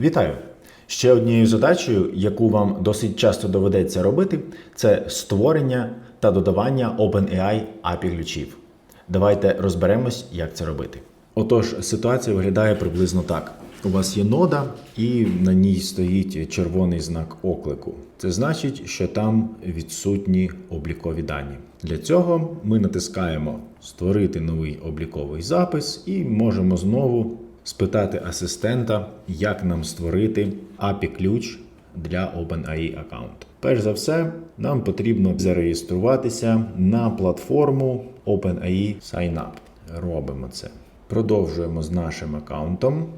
Вітаю! Ще однією задачею, яку вам досить часто доведеться робити, це створення та додавання OpenAI API ключів. Давайте розберемось, як це робити. Отож, ситуація виглядає приблизно так: у вас є нода, і на ній стоїть червоний знак оклику. Це значить, що там відсутні облікові дані. Для цього ми натискаємо Створити новий обліковий запис і можемо знову спитати асистента, як нам створити API-ключ для OpenAI аккаунт. Перш за все, нам потрібно зареєструватися на платформу OpenAI SignUp. Робимо це. Продовжуємо з нашим аккаунтом.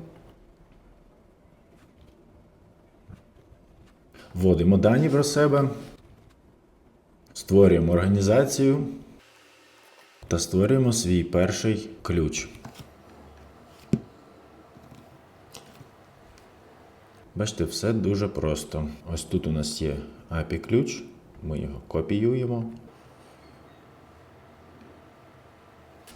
Вводимо дані про себе, створюємо організацію та створюємо свій перший ключ. Бачите, все дуже просто. Ось тут у нас є API ключ, ми його копіюємо.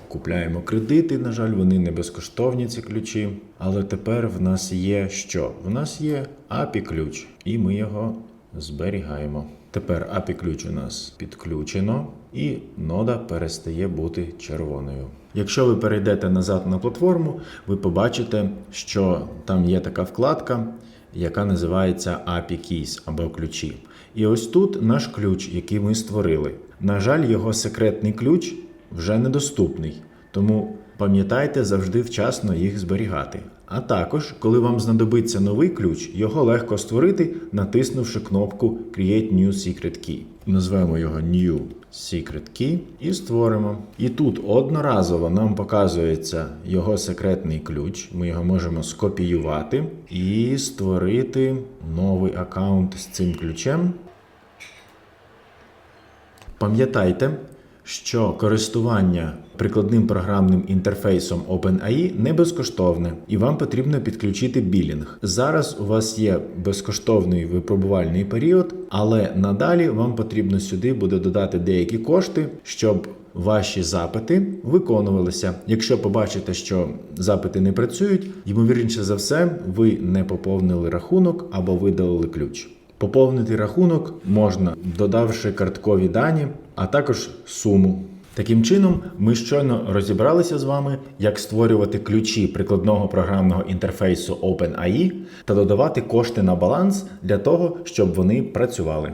Купляємо кредити, на жаль, вони не безкоштовні, ці ключі. Але тепер в нас є що? В нас є API ключ, і ми його зберігаємо. Тепер API ключ у нас підключено, і нода перестає бути червоною. Якщо ви перейдете назад на платформу, ви побачите, що там є така вкладка, яка називається API Keys або ключі. І ось тут наш ключ, який ми створили. На жаль, його секретний ключ вже недоступний. Тому пам'ятайте завжди вчасно їх зберігати. А також, коли вам знадобиться новий ключ, його легко створити, натиснувши кнопку Create New Secret Key. Назвемо його New Secret Key і створимо. І тут одноразово нам показується його секретний ключ. Ми його можемо скопіювати і створити новий аккаунт з цим ключем. Пам'ятайте, що користування прикладним програмним інтерфейсом OpenAI не безкоштовне, і вам потрібно підключити білінг. Зараз у вас є безкоштовний випробувальний період, але надалі вам потрібно сюди буде додати деякі кошти, щоб ваші запити виконувалися. Якщо побачите, що запити не працюють, ймовірніше за все, ви не поповнили рахунок або видалили ключ. Поповнити рахунок можна, додавши карткові дані, а також суму. Таким чином, ми щойно розібралися з вами, як створювати ключі прикладного програмного інтерфейсу OpenAI та додавати кошти на баланс для того, щоб вони працювали.